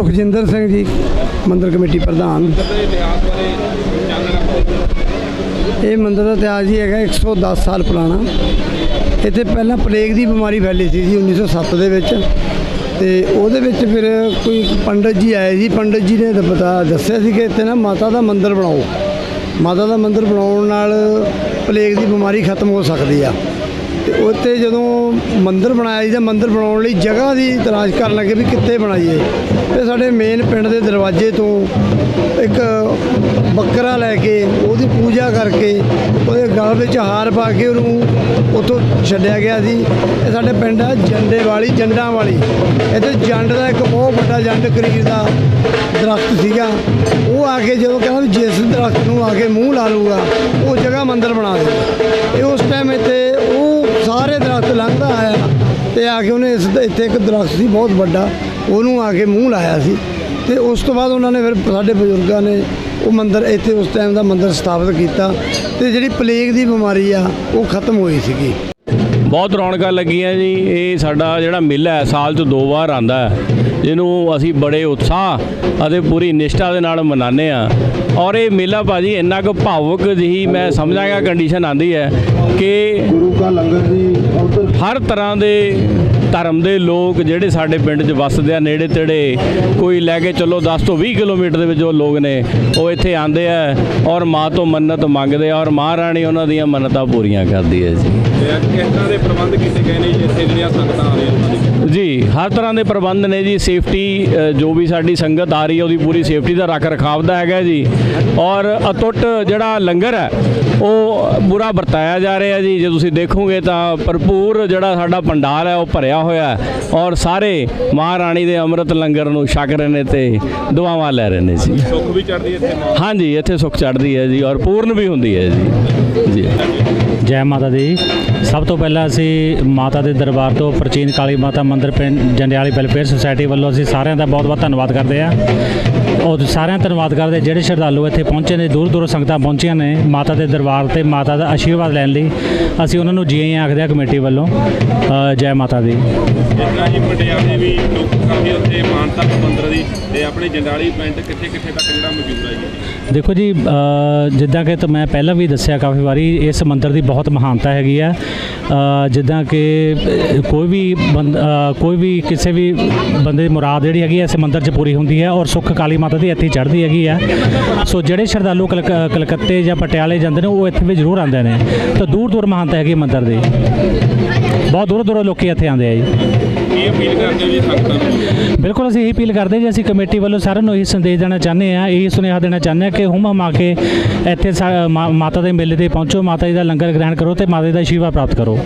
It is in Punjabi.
ਸੁਖਜਿੰਦਰ ਸਿੰਘ ਜੀ, ਮੰਦਰ ਕਮੇਟੀ ਪ੍ਰਧਾਨ। ਇਹ ਮੰਦਰ ਦਾ ਇਤਿਹਾਸ ਜੀ ਹੈਗਾ 110 ਸਾਲ ਪੁਰਾਣਾ। ਇੱਥੇ ਪਹਿਲਾਂ ਪਲੇਗ ਦੀ ਬਿਮਾਰੀ ਫੈਲੀ ਸੀ ਜੀ 1907 ਦੇ ਵਿੱਚ। ਤੇ ਉਹਦੇ ਵਿੱਚ ਫਿਰ ਕੋਈ ਪੰਡਤ ਜੀ ਆਏ ਸੀ ਪੰਡਤ ਜੀ ਨੇ ਤਾਂ ਪਤਾ ਦੱਸਿਆ ਸੀ ਕਿ ਇੱਥੇ ਨਾ ਮਾਤਾ ਦਾ ਮੰਦਿਰ ਬਣਾਓ। ਮਾਤਾ ਦਾ ਮੰਦਿਰ ਬਣਾਉਣ ਨਾਲ ਪਲੇਗ ਦੀ ਬਿਮਾਰੀ ਖਤਮ ਹੋ ਸਕਦੀ ਆ। ਤੇ ਉੱਥੇ ਜਦੋਂ ਮੰਦਿਰ ਬਣਾਇਆ ਜੀ ਤਾਂ ਮੰਦਿਰ ਬਣਾਉਣ ਲਈ ਜਗ੍ਹਾ ਦੀ ਤਲਾਸ਼ ਕਰਨ ਲੱਗੇ ਵੀ ਕਿੱਥੇ ਬਣਾਈਏ। ਤੇ ਸਾਡੇ ਮੇਨ ਪਿੰਡ ਦੇ ਦਰਵਾਜ਼ੇ ਤੋਂ ਇੱਕ ਬੱਕਰਾ ਲੈ ਕੇ ਉਹਦੀ ਪੂਜਾ ਕਰਕੇ ਉਹਦੇ ਗਲ ਵਿੱਚ ਹਾਰ ਪਾ ਕੇ ਉਹਨੂੰ ਉੱਥੋਂ ਛੱਡਿਆ ਗਿਆ ਸੀ। ਇਹ ਸਾਡੇ ਪਿੰਡ ਆ ਜੰਡੇ ਵਾਲੀ, ਜੰਡਾਂ ਵਾਲੀ। ਇੱਥੇ ਜੰਡ ਦਾ ਇੱਕ ਬਹੁਤ ਵੱਡਾ ਜੰਡ ਕਰੀਰ ਦਾ ਦਰਖਤ ਸੀਗਾ। ਉਹ ਆ ਕੇ ਜਦੋਂ ਕਹਿੰਦਾ ਵੀ ਜਿਸ ਦਰਖਤ ਨੂੰ ਆ ਕੇ ਮੂੰਹ ਲਾ ਲੂਗਾ ਉਹ ਜਗ੍ਹਾ ਮੰਦਿਰ ਬਣਾ ਦੇ। ਇਹ ਉਸ ਟਾਈਮ ਤੇ ਆ ਕੇ ਉਹਨੇ ਇਸ ਇੱਥੇ ਇੱਕ ਦਰਖਤ ਸੀ ਬਹੁਤ ਵੱਡਾ, ਉਹਨੂੰ ਆ ਕੇ ਮੂੰਹ ਲਾਇਆ ਸੀ। ਤੇ ਉਸ ਤੋਂ ਬਾਅਦ ਉਹਨਾਂ ਨੇ ਫਿਰ ਸਾਡੇ ਬਜ਼ੁਰਗਾਂ ਨੇ ਉਹ ਮੰਦਰ, ਇੱਥੇ ਉਸ ਟਾਈਮ ਦਾ ਮੰਦਰ ਸਥਾਪਿਤ ਕੀਤਾ ਤੇ ਜਿਹੜੀ ਪਲੇਗ ਦੀ ਬਿਮਾਰੀ ਆ, ਉਹ ਖਤਮ ਹੋਈ ਸੀਗੀ। ਬਹੁਤ ਰੌਣਕਾਂ ਲੱਗੀਆਂ ਜੀ। ਇਹ ਸਾਡਾ ਜਿਹੜਾ ਮੇਲਾ ਹੈ ਸਾਲ 'ਚ ਦੋ ਵਾਰ ਆਂਦਾ ਹੈ। ਜਿਹਨੂੰ ਅਸੀਂ ਬੜੇ ਉਤਸ਼ਾਹ ਅਤੇ ਪੂਰੀ ਨਿਸ਼ਠਾ ਦੇ ਨਾਲ ਮਨਾਉਂਦੇ ਆ ਔਰ ਇਹ ਮੇਲਾ ਭਾਜੀ ਇੰਨਾ ਕੁ ਭਾਵੁਕ ਜਿਹੀ ਮੈਂ ਸਮਝਾਂਗਾ ਕੰਡੀਸ਼ਨ ਆਂਦੀ ਹੈ ਕਿ ਗੁਰੂ ਕਾ ਲੰਗਰ ਜੀ ਉਧਰ ਹਰ ਤਰ੍ਹਾਂ ਦੇ ਧਰਮ ਦੇ ਲੋਕ ਜਿਹੜੇ ਸਾਡੇ ਪਿੰਡ 'ਚ ਵੱਸਦੇ ਆ ਨੇੜੇ ਤੇੜੇ ਕੋਈ ਲੈ ਕੇ ਚੱਲੋ 10 ਤੋਂ 20 ਕਿਲੋਮੀਟਰ ਦੇ ਵਿੱਚ ਜੋ ਲੋਕ ਨੇ ਉਹ ਇੱਥੇ ਆਂਦੇ ਆ ਔਰ ਮਾਂ ਤੋਂ ਮੰਨਤ ਮੰਗਦੇ ਆ ਔਰ ਮਹਾਰਾਣੀ ਉਹਨਾਂ ਦੀਆਂ ਮੰਨਤਾਂ ਪੂਰੀਆਂ ਕਰਦੀ ਹੈ ਜੀ। ਕਿਸ ਤਰ੍ਹਾਂ ਦੇ ਪ੍ਰਬੰਧ ਕੀਤੇ ਗਏ ਨੇ ਜੀ ਇੱਥੇ ਜਿਹੜੀਆਂ ਸੰਗਤਾਂ ਆ ਰਹੀਆਂ ਉਹਨਾਂ ਦੀ? ਜੀ ਹਰ ਤਰ੍ਹਾਂ ਦੇ ਪ੍ਰਬੰਧ ਨੇ ਜੀ ਸੇਫਟੀ ਜੋ ਵੀ ਸਾਡੀ ਸੰਗਤ ਆ ਰਹੀ ਹੈ ਉਹਦੀ ਪੂਰੀ ਸੇਫਟੀ ਦਾ ਰੱਖ ਰਖਾਵ ਦਾ ਹੈਗਾ ਜੀ। ਔਰ ਅਟੁੱਟ ਜਿਹੜਾ ਲੰਗਰ ਹੈ ਉਹ ਪੂਰਾ ਵਰਤਾਇਆ ਜਾ ਰਿਹਾ ਜੀ ਜੇ ਤੁਸੀਂ ਦੇਖੋਗੇ ਤਾਂ ਭਰਪੂਰ ਜਿਹੜਾ ਸਾਡਾ ਪੰਡਾਲ ਹੈ ਉਹ ਭਰਿਆ ਹੋਇਆ ਹੈ ਔਰ ਸਾਰੇ ਮਹਾਰਾਣੀ ਦੇ ਅੰਮ੍ਰਿਤ ਲੰਗਰ ਨੂੰ ਛਕ ਰਹੇ ਨੇ ਤੇ ਦੁਆਵਾਂ ਲੈ ਰਹੇ ਨੇ ਜੀ। ਸੁੱਖ ਵੀ ਚੜਦੀ ਇੱਥੇ ਮਾਂ? ਹਾਂਜੀ ਇੱਥੇ ਸੁੱਖ ਚੜ੍ਹਦੀ ਹੈ ਜੀ ਔਰ ਪੂਰਨ ਵੀ ਹੁੰਦੀ ਹੈ ਜੀ। ਜੀ। ਜੈ ਮਾਤਾ ਦੀ। ਸਭ ਤੋਂ ਪਹਿਲਾਂ ਅਸੀਂ ਮਾਤਾ ਦੇ ਦਰਬਾਰ ਤੋਂ ਪ੍ਰਾਚੀਨ ਕਾਲੀ ਮਾਤਾ ਮੰਦਿਰ ਪਿੰਡ ਜੰਡਿਆਲੀ ਵੈਲਫੇਅਰ ਸੁਸਾਇਟੀ ਵੱਲੋਂ ਅਸੀਂ ਸਾਰਿਆਂ ਦਾ ਬਹੁਤ-ਬਹੁਤ ਧੰਨਵਾਦ ਕਰਦੇ ਹਾਂ। ਉਹ ਸਾਰਿਆਂ ਧੰਨਵਾਦ ਕਰਦੇ ਜਿਹੜੇ ਸ਼ਰਧਾਲੂ ਇੱਥੇ ਪਹੁੰਚੇ ਨੇ ਦੂਰ ਦੂਰੋਂ ਸੰਗਤਾਂ ਪਹੁੰਚੀਆਂ ਨੇ ਮਾਤਾ ਦੇ ਦਰਬਾਰ ਤੇ ਮਾਤਾ ਦਾ ਆਸ਼ੀਰਵਾਦ ਲੈਣ ਲਈ। ਅਸੀਂ ਉਹਨਾਂ ਨੂੰ ਜੀ ਆਇਆਂ ਆਖਦੇ ਹਾਂ ਕਮੇਟੀ ਵੱਲੋਂ। ਜੈ ਮਾਤਾ ਦੀ। ਜੀ ਪਟਿਆਲੇ ਵੀ ਲੋਕ ਕਾਫੀ ਉੱਥੇ ਮਾਨਤਾ ਮੰਦਿਰ ਦੀ ਤੇ ਆਪਣੇ ਜੰਡਾਲੀ ਪਿੰਡ ਕਿੱਥੇ ਕਿੱਥੇ ਤੱਕ ਜਿਹੜਾ ਮੌਜੂਦ ਹੈ ਜੀ? ਦੇਖੋ ਜੀ ਜਿੱਦਾਂ ਕਿ ਤਾਂ ਮੈਂ ਪਹਿਲਾਂ ਵੀ ਦੱਸਿਆ ਕਾਫੀ ਵਾਰੀ ਇਸ ਮੰਦਿਰ ਦੀ ਬਹੁਤ ਮਹਾਨਤਾ ਹੈਗੀ ਆ। ਜਿੱਦਾਂ ਕਿ ਕੋਈ ਵੀ ਬੰਦ ਕੋਈ ਵੀ ਕਿਸੇ ਵੀ ਬੰਦੇ ਦੀ ਮੁਰਾਦ ਜਿਹੜੀ ਹੈਗੀ ਆ ਇਸ ਮੰਦਿਰ 'ਚ ਪੂਰੀ ਹੁੰਦੀ ਹੈ ਔਰ ਸੁੱਖ ਕਾਲੀ ਮਾਤਾ ਦੀ ਇੱਥੇ ਚੜ੍ਹਦੀ ਹੈਗੀ ਆ ਸੋ ਜਿਹੜੇ ਸ਼ਰਧਾਲੂ ਕਲਕ- ਕਲਕੱਤੇ ਜਾਂ ਪਟਿਆਲੇ ਜਾਂਦੇ ਨੇ, ਉਹ ਇੱਥੇ ਵੀ ਜ਼ਰੂਰ ਆਉਂਦੇ ਨੇ। ਤਾਂ ਦੂਰ ਦੂਰ ਮਹਾਨਤਾ ਹੈਗੀ ਮੰਦਿਰ ਦੀ। ਬਹੁਤ ਦੂਰੋਂ ਦੂਰੋਂ ਲੋਕੀ ਇੱਥੇ ਆਉਂਦੇ ਆ ਜੀ। ਕੀ ਅਪੀਲ ਕਰਦੇ ਜੀ ਸੰਗਤਾਂ ਨੂੰ। ਬਿਲਕੁਲ ਅਸੀਂ ਇਹੀ ਅਪੀਲ ਕਰਦੇ ਜੀ, ਅਸੀਂ ਕਮੇਟੀ ਵੱਲੋਂ ਸਾਰਿਆਂ ਨੂੰ ਇਹੀ ਸੰਦੇਸ਼ ਦੇਣਾ ਚਾਹੁੰਦੇ ਆ ਇਹੀ ਸੁਨੇਹਾ ਦੇਣਾ ਚਾਹੁੰਦੇ ਆ ਕਿ ਹੁਮ ਹਮਾ ਕੇ ਇੱਥੇ ਸਾ- ਮਾ- ਮਾਤਾ ਦੇ ਮੇਲੇ ਤੇ ਪਹੁੰਚੋ, ਮਾਤਾ ਜੀ ਦਾ ਲੰਗਰ ਗ੍ਰਹਿਣ ਕਰੋ ਤੇ ਮਾਤਾ ਜੀ ਦਾ ਆਸ਼ੀਰਵਾਦ ਪ੍ਰਾਪਤ ਕਰੋ।